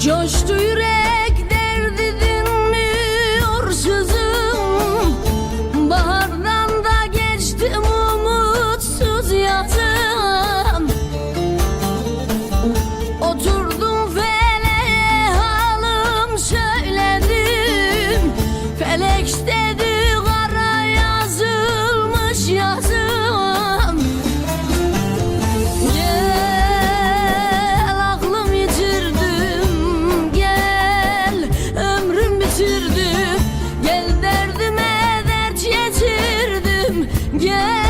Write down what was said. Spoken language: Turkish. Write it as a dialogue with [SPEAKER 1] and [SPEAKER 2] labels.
[SPEAKER 1] Coştu yürek Yeah.